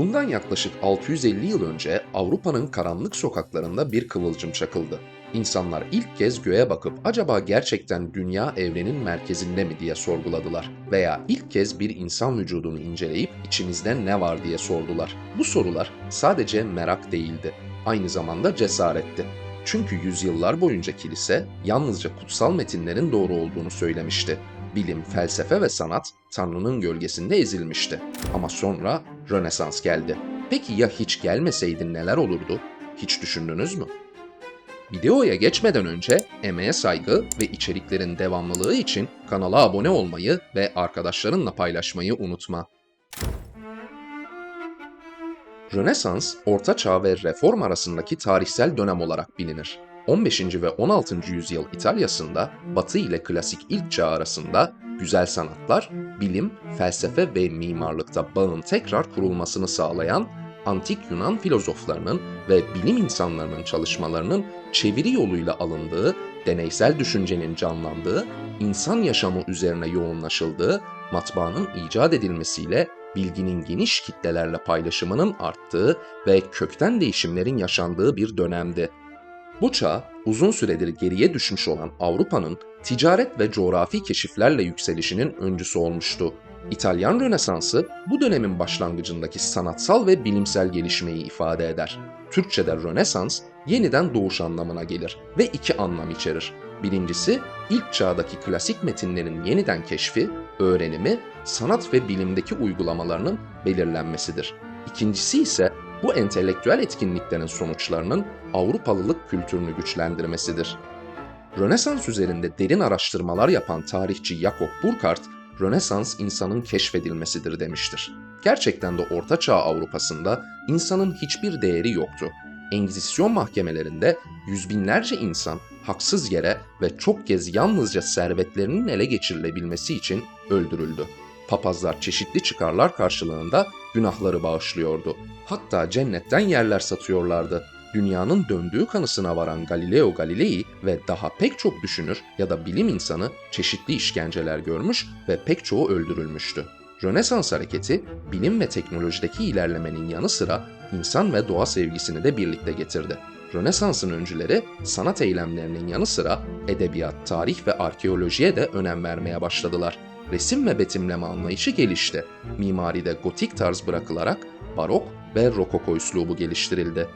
Bundan yaklaşık 650 yıl önce Avrupa'nın karanlık sokaklarında bir kıvılcım çakıldı. İnsanlar ilk kez göğe bakıp acaba gerçekten dünya evrenin merkezinde mi diye sorguladılar veya ilk kez bir insan vücudunu inceleyip içimizde ne var diye sordular. Bu sorular sadece merak değildi, aynı zamanda cesaretti. Çünkü yüzyıllar boyunca kilise yalnızca kutsal metinlerin doğru olduğunu söylemişti. Bilim, felsefe ve sanat Tanrı'nın gölgesinde ezilmişti. Ama sonra Rönesans geldi. Peki ya hiç gelmeseydi neler olurdu? Hiç düşündünüz mü? Videoya geçmeden önce emeğe saygı ve içeriklerin devamlılığı için kanala abone olmayı ve arkadaşlarınla paylaşmayı unutma. Rönesans, Orta Çağ ve Reform arasındaki tarihsel dönem olarak bilinir. 15. ve 16. yüzyıl İtalya'sında Batı ile klasik ilk çağ arasında güzel sanatlar, bilim, felsefe ve mimarlıkta bağın tekrar kurulmasını sağlayan antik Yunan filozoflarının ve bilim insanlarının çalışmalarının çeviri yoluyla alındığı, deneysel düşüncenin canlandığı, insan yaşamı üzerine yoğunlaşıldığı, matbaanın icat edilmesiyle bilginin geniş kitlelerle paylaşımının arttığı ve kökten değişimlerin yaşandığı bir dönemdi. Bu çağ, uzun süredir geriye düşmüş olan Avrupa'nın ticaret ve coğrafi keşiflerle yükselişinin öncüsü olmuştu. İtalyan Rönesansı bu dönemin başlangıcındaki sanatsal ve bilimsel gelişmeyi ifade eder. Türkçe'de Rönesans yeniden doğuş anlamına gelir ve iki anlam içerir. Birincisi, ilk çağdaki klasik metinlerin yeniden keşfi, öğrenimi, sanat ve bilimdeki uygulamalarının belirlenmesidir. İkincisi ise bu entelektüel etkinliklerin sonuçlarının Avrupalılık kültürünü güçlendirmesidir. Rönesans üzerinde derin araştırmalar yapan tarihçi Jakob Burckhardt, Rönesans insanın keşfedilmesidir demiştir. Gerçekten de Orta Çağ Avrupa'sında insanın hiçbir değeri yoktu. Engizisyon mahkemelerinde yüz binlerce insan haksız yere ve çok kez yalnızca servetlerinin ele geçirilebilmesi için öldürüldü. Papazlar çeşitli çıkarlar karşılığında günahları bağışlıyordu. Hatta cennetten yerler satıyorlardı. Dünyanın döndüğü kanısına varan Galileo Galilei ve daha pek çok düşünür ya da bilim insanı çeşitli işkenceler görmüş ve pek çoğu öldürülmüştü. Rönesans hareketi bilim ve teknolojideki ilerlemenin yanı sıra insan ve doğa sevgisini de birlikte getirdi. Rönesans'ın öncüleri sanat eylemlerinin yanı sıra edebiyat, tarih ve arkeolojiye de önem vermeye başladılar. Resim ve betimleme anlayışı gelişti. Mimaride gotik tarz bırakılarak barok ve rokoko üslubu geliştirildi.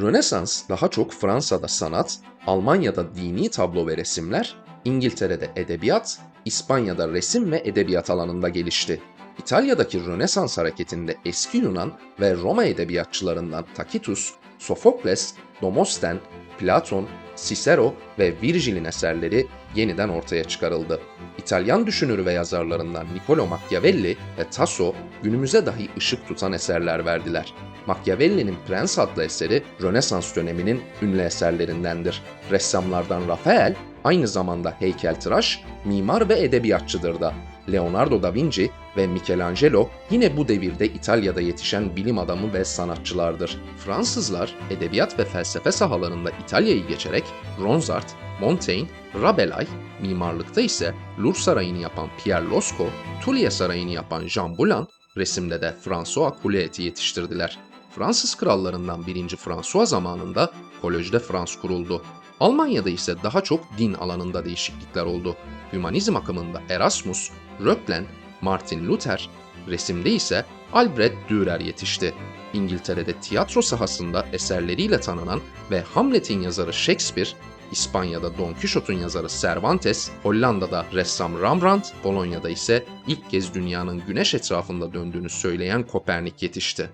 Rönesans daha çok Fransa'da sanat, Almanya'da dini tablo ve resimler, İngiltere'de edebiyat, İspanya'da resim ve edebiyat alanında gelişti. İtalya'daki Rönesans hareketinde eski Yunan ve Roma edebiyatçılarından Tacitus, Sofokles, Demosthenes, Platon, Cicero ve Virgil'in eserleri yeniden ortaya çıkarıldı. İtalyan düşünür ve yazarlarından Niccolo Machiavelli ve Tasso günümüze dahi ışık tutan eserler verdiler. Machiavelli'nin Prens adlı eseri Rönesans döneminin ünlü eserlerindendir. Ressamlardan Rafael aynı zamanda heykeltıraş, mimar ve edebiyatçıdır da. Leonardo da Vinci ve Michelangelo yine bu devirde İtalya'da yetişen bilim adamı ve sanatçılardır. Fransızlar edebiyat ve felsefe sahalarında İtalya'yı geçerek Ronsard, Montaigne, Rabelais, mimarlıkta ise Louvre Sarayı'nı yapan Pierre Losco, Tuileries Sarayı'nı yapan Jean Boulan, resimde de François Coulet'i yetiştirdiler. Fransız krallarından 1. François zamanında Collège de France kuruldu. Almanya'da ise daha çok din alanında değişiklikler oldu. Hümanizm akımında Erasmus, Röplen, Martin Luther, resimde ise Albrecht Dürer yetişti. İngiltere'de tiyatro sahasında eserleriyle tanınan ve Hamlet'in yazarı Shakespeare, İspanya'da Don Quixote'un yazarı Cervantes, Hollanda'da ressam Rembrandt, Polonya'da ise ilk kez dünyanın güneş etrafında döndüğünü söyleyen Kopernik yetişti.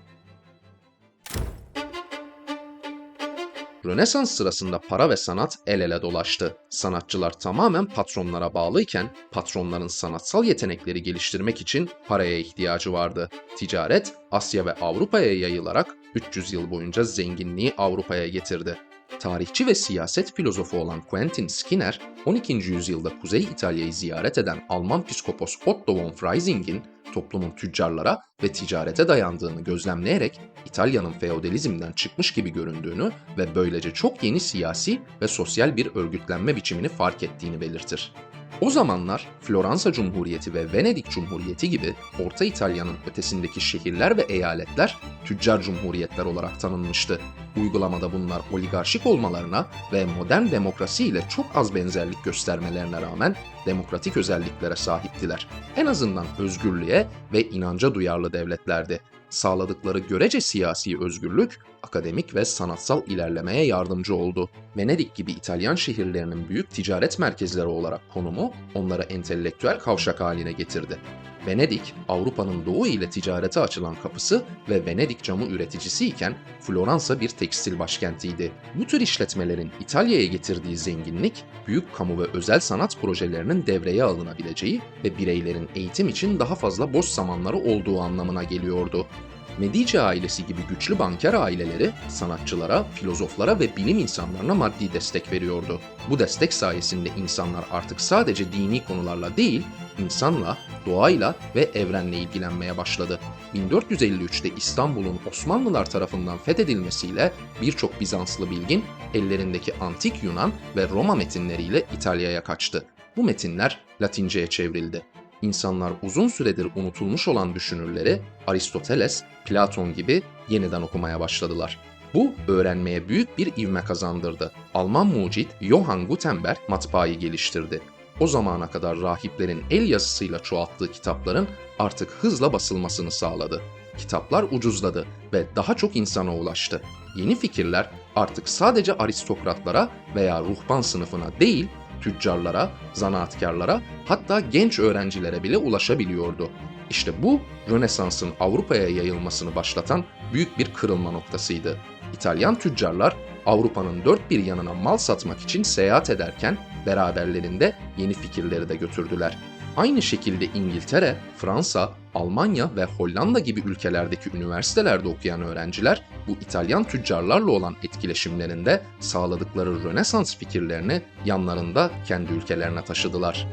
Rönesans sırasında para ve sanat el ele dolaştı. Sanatçılar tamamen patronlara bağlıyken patronların sanatsal yetenekleri geliştirmek için paraya ihtiyacı vardı. Ticaret Asya ve Avrupa'ya yayılarak 300 yıl boyunca zenginliği Avrupa'ya getirdi. Tarihçi ve siyaset filozofu olan Quentin Skinner, 12. yüzyılda Kuzey İtalya'yı ziyaret eden Alman psikopos Otto von Freising'in toplumun tüccarlara ve ticarete dayandığını gözlemleyerek İtalya'nın feodalizmden çıkmış gibi göründüğünü ve böylece çok yeni siyasi ve sosyal bir örgütlenme biçimini fark ettiğini belirtir. O zamanlar Floransa Cumhuriyeti ve Venedik Cumhuriyeti gibi Orta İtalya'nın ötesindeki şehirler ve eyaletler tüccar cumhuriyetler olarak tanınmıştı. Uygulamada bunlar oligarşik olmalarına ve modern demokrasi ile çok az benzerlik göstermelerine rağmen demokratik özelliklere sahiptiler. En azından özgürlüğe ve inanca duyarlı devletlerdi. Sağladıkları görece siyasi özgürlük, akademik ve sanatsal ilerlemeye yardımcı oldu. Venedik gibi İtalyan şehirlerinin büyük ticaret merkezleri olarak konumu onları entelektüel kavşak haline getirdi. Venedik, Avrupa'nın doğu ile ticarete açılan kapısı ve Venedik camı üreticisi iken Floransa bir tekstil başkentiydi. Bu tür işletmelerin İtalya'ya getirdiği zenginlik, büyük kamu ve özel sanat projelerinin devreye alınabileceği ve bireylerin eğitim için daha fazla boş zamanları olduğu anlamına geliyordu. Medici ailesi gibi güçlü banker aileleri sanatçılara, filozoflara ve bilim insanlarına maddi destek veriyordu. Bu destek sayesinde insanlar artık sadece dini konularla değil, insanla, doğayla ve evrenle ilgilenmeye başladı. 1453'te İstanbul'un Osmanlılar tarafından fethedilmesiyle birçok Bizanslı bilgin ellerindeki antik Yunan ve Roma metinleriyle İtalya'ya kaçtı. Bu metinler Latince'ye çevrildi. İnsanlar uzun süredir unutulmuş olan düşünürleri Aristoteles, Platon gibi yeniden okumaya başladılar. Bu öğrenmeye büyük bir ivme kazandırdı. Alman mucit Johann Gutenberg matbaayı geliştirdi. O zamana kadar rahiplerin el yazısıyla çoğalttığı kitapların artık hızla basılmasını sağladı. Kitaplar ucuzladı ve daha çok insana ulaştı. Yeni fikirler artık sadece aristokratlara veya ruhban sınıfına değil, tüccarlara, zanaatkarlara, hatta genç öğrencilere bile ulaşabiliyordu. İşte bu Rönesans'ın Avrupa'ya yayılmasını başlatan büyük bir kırılma noktasıydı. İtalyan tüccarlar Avrupa'nın dört bir yanına mal satmak için seyahat ederken beraberlerinde yeni fikirleri de götürdüler. Aynı şekilde İngiltere, Fransa, Almanya ve Hollanda gibi ülkelerdeki üniversitelerde okuyan öğrenciler bu İtalyan tüccarlarla olan etkileşimlerinde sağladıkları Rönesans fikirlerini yanlarında kendi ülkelerine taşıdılar.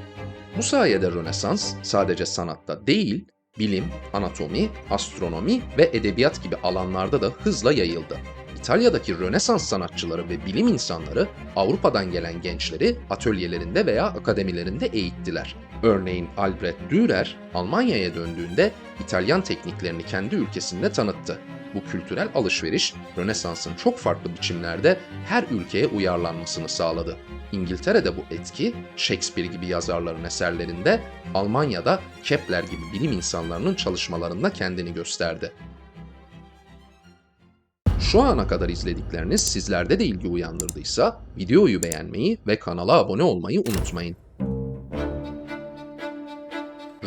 Bu sayede Rönesans sadece sanatta değil, bilim, anatomi, astronomi ve edebiyat gibi alanlarda da hızla yayıldı. İtalya'daki Rönesans sanatçıları ve bilim insanları Avrupa'dan gelen gençleri atölyelerinde veya akademilerinde eğittiler. Örneğin Albrecht Dürer Almanya'ya döndüğünde İtalyan tekniklerini kendi ülkesinde tanıttı. Bu kültürel alışveriş Rönesans'ın çok farklı biçimlerde her ülkeye uyarlanmasını sağladı. İngiltere'de bu etki Shakespeare gibi yazarların eserlerinde, Almanya'da Kepler gibi bilim insanlarının çalışmalarında kendini gösterdi. Şu ana kadar izledikleriniz sizlerde de ilgi uyandırdıysa videoyu beğenmeyi ve kanala abone olmayı unutmayın.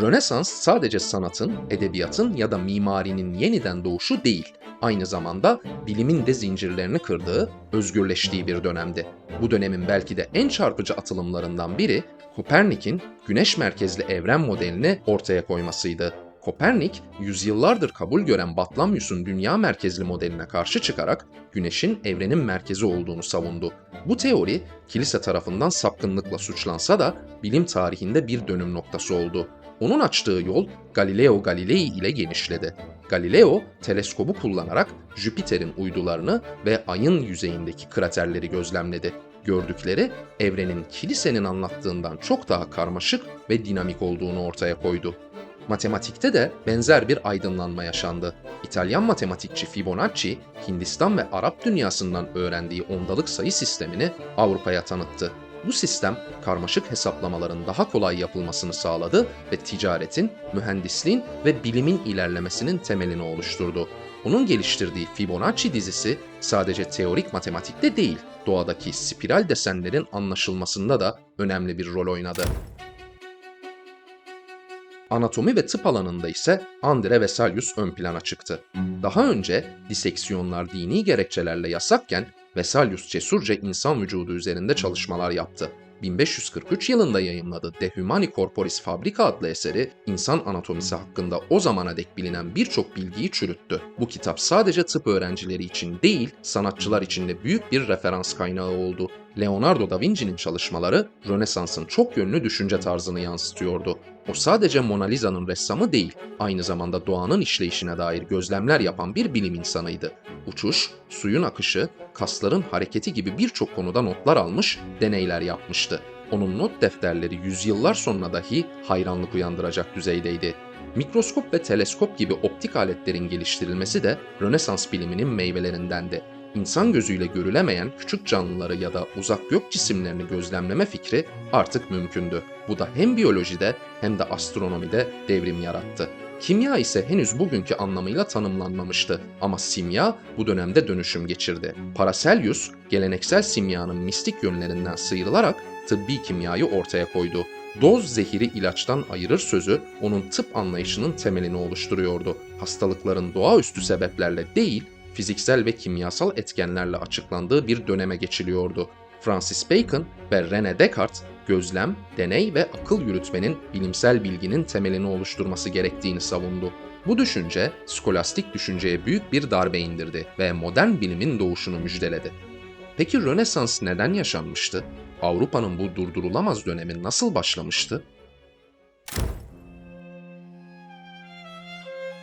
Rönesans sadece sanatın, edebiyatın ya da mimarinin yeniden doğuşu değil, aynı zamanda bilimin de zincirlerini kırdığı, özgürleştiği bir dönemdi. Bu dönemin belki de en çarpıcı atılımlarından biri Kopernik'in güneş merkezli evren modelini ortaya koymasıydı. Kopernik, yüzyıllardır kabul gören Batlamyus'un dünya merkezli modeline karşı çıkarak güneşin evrenin merkezi olduğunu savundu. Bu teori kilise tarafından sapkınlıkla suçlansa da bilim tarihinde bir dönüm noktası oldu. Onun açtığı yol Galileo Galilei ile genişledi. Galileo, teleskobu kullanarak Jüpiter'in uydularını ve ayın yüzeyindeki kraterleri gözlemledi. Gördükleri evrenin kilisenin anlattığından çok daha karmaşık ve dinamik olduğunu ortaya koydu. Matematikte de benzer bir aydınlanma yaşandı. İtalyan matematikçi Fibonacci, Hindistan ve Arap dünyasından öğrendiği ondalık sayı sistemini Avrupa'ya tanıttı. Bu sistem karmaşık hesaplamaların daha kolay yapılmasını sağladı ve ticaretin, mühendisliğin ve bilimin ilerlemesinin temelini oluşturdu. Onun geliştirdiği Fibonacci dizisi sadece teorik matematikte değil, doğadaki spiral desenlerin anlaşılmasında da önemli bir rol oynadı. Anatomi ve tıp alanında ise Andre Vesalius ön plana çıktı. Daha önce diseksiyonlar dini gerekçelerle yasakken Vesalius cesurca insan vücudu üzerinde çalışmalar yaptı. 1543 yılında yayımladığı De Humani Corporis Fabrica adlı eseri insan anatomisi hakkında o zamana dek bilinen birçok bilgiyi çürüttü. Bu kitap sadece tıp öğrencileri için değil, sanatçılar için de büyük bir referans kaynağı oldu. Leonardo da Vinci'nin çalışmaları Rönesans'ın çok yönlü düşünce tarzını yansıtıyordu. O sadece Mona Lisa'nın ressamı değil, aynı zamanda doğanın işleyişine dair gözlemler yapan bir bilim insanıydı. Uçuş, suyun akışı, kasların hareketi gibi birçok konuda notlar almış, deneyler yapmıştı. Onun not defterleri yüzyıllar sonra dahi hayranlık uyandıracak düzeydeydi. Mikroskop ve teleskop gibi optik aletlerin geliştirilmesi de Rönesans biliminin meyvelerindendi. İnsan gözüyle görülemeyen küçük canlıları ya da uzak gök cisimlerini gözlemleme fikri artık mümkündü. Bu da hem biyolojide hem de astronomide devrim yarattı. Kimya ise henüz bugünkü anlamıyla tanımlanmamıştı ama simya bu dönemde dönüşüm geçirdi. Paracelsus, geleneksel simyanın mistik yönlerinden sıyrılarak tıbbi kimyayı ortaya koydu. Doz zehiri ilaçtan ayırır sözü onun tıp anlayışının temelini oluşturuyordu. Hastalıkların doğaüstü sebeplerle değil, fiziksel ve kimyasal etkenlerle açıklandığı bir döneme geçiliyordu. Francis Bacon ve René Descartes gözlem, deney ve akıl yürütmenin bilimsel bilginin temelini oluşturması gerektiğini savundu. Bu düşünce, skolastik düşünceye büyük bir darbe indirdi ve modern bilimin doğuşunu müjdeledi. Peki Rönesans neden yaşanmıştı? Avrupa'nın bu durdurulamaz dönemi nasıl başlamıştı?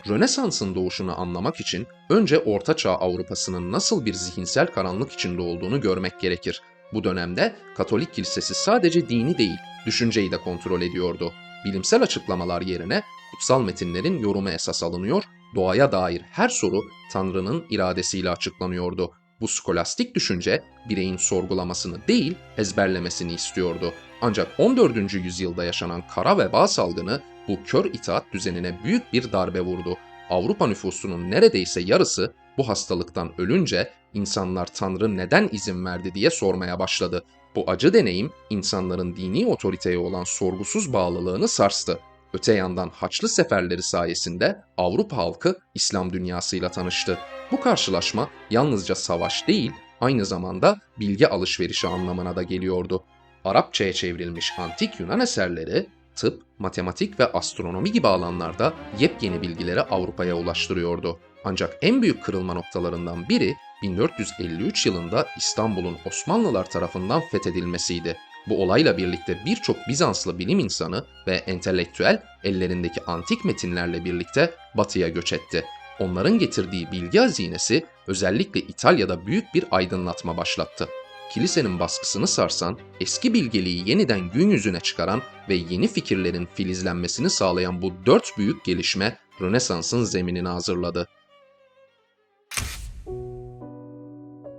Rönesans'ın doğuşunu anlamak için önce Orta Çağ Avrupa'sının nasıl bir zihinsel karanlık içinde olduğunu görmek gerekir. Bu dönemde Katolik Kilisesi sadece dini değil, düşünceyi de kontrol ediyordu. Bilimsel açıklamalar yerine kutsal metinlerin yorumu esas alınıyor, doğaya dair her soru Tanrı'nın iradesiyle açıklanıyordu. Bu skolastik düşünce bireyin sorgulamasını değil, ezberlemesini istiyordu. Ancak 14. yüzyılda yaşanan kara veba salgını bu kör itaat düzenine büyük bir darbe vurdu. Avrupa nüfusunun neredeyse yarısı bu hastalıktan ölünce insanlar Tanrı neden izin verdi diye sormaya başladı. Bu acı deneyim insanların dini otoriteye olan sorgusuz bağlılığını sarstı. Öte yandan Haçlı seferleri sayesinde Avrupa halkı İslam dünyasıyla tanıştı. Bu karşılaşma yalnızca savaş değil, aynı zamanda bilgi alışverişi anlamına da geliyordu. Arapçaya çevrilmiş antik Yunan eserleri tıp, matematik ve astronomi gibi alanlarda yepyeni bilgileri Avrupa'ya ulaştırıyordu. Ancak en büyük kırılma noktalarından biri 1453 yılında İstanbul'un Osmanlılar tarafından fethedilmesiydi. Bu olayla birlikte birçok Bizanslı bilim insanı ve entelektüel ellerindeki antik metinlerle birlikte batıya göç etti. Onların getirdiği bilgi hazinesi özellikle İtalya'da büyük bir aydınlatma başlattı. Kilisenin baskısını sarsan, eski bilgeliği yeniden gün yüzüne çıkaran ve yeni fikirlerin filizlenmesini sağlayan bu dört büyük gelişme Rönesans'ın zeminini hazırladı.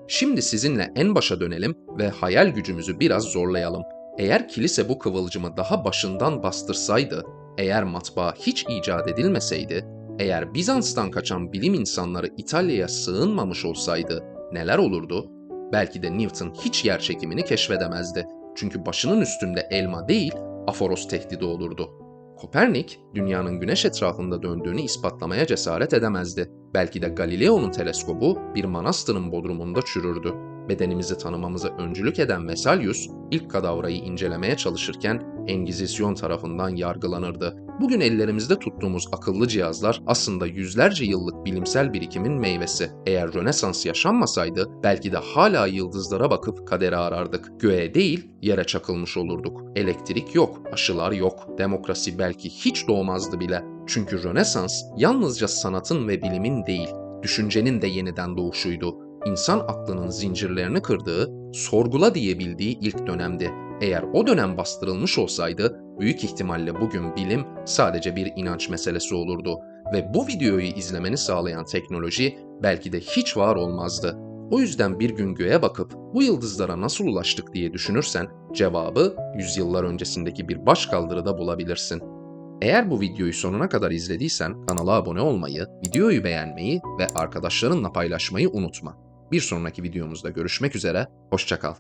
Şimdi sizinle en başa dönelim ve hayal gücümüzü biraz zorlayalım. Eğer kilise bu kıvılcımı daha başından bastırsaydı, eğer matbaa hiç icat edilmeseydi, eğer Bizans'tan kaçan bilim insanları İtalya'ya sığınmamış olsaydı neler olurdu? Belki de Newton hiç yer çekimini keşfedemezdi. Çünkü başının üstünde elma değil, aforos tehdidi olurdu. Kopernik, dünyanın güneş etrafında döndüğünü ispatlamaya cesaret edemezdi. Belki de Galileo'nun teleskobu bir manastırın bodrumunda çürürdü. Bedenimizi tanımamıza öncülük eden Vesalius, ilk kadavrayı incelemeye çalışırken Engizisyon tarafından yargılanırdı. Bugün ellerimizde tuttuğumuz akıllı cihazlar aslında yüzlerce yıllık bilimsel birikimin meyvesi. Eğer Rönesans yaşanmasaydı belki de hala yıldızlara bakıp kaderi arardık. Göğe değil yere çakılmış olurduk. Elektrik yok, aşılar yok, demokrasi belki hiç doğmazdı bile. Çünkü Rönesans yalnızca sanatın ve bilimin değil, düşüncenin de yeniden doğuşuydu. İnsan aklının zincirlerini kırdığı, sorgula diyebildiği ilk dönemdi. Eğer o dönem bastırılmış olsaydı büyük ihtimalle bugün bilim sadece bir inanç meselesi olurdu ve bu videoyu izlemeni sağlayan teknoloji belki de hiç var olmazdı. O yüzden bir gün göğe bakıp bu yıldızlara nasıl ulaştık diye düşünürsen cevabı yüzyıllar öncesindeki bir başkaldırıda bulabilirsin. Eğer bu videoyu sonuna kadar izlediysen kanala abone olmayı, videoyu beğenmeyi ve arkadaşlarınla paylaşmayı unutma. Bir sonraki videomuzda görüşmek üzere, hoşçakal.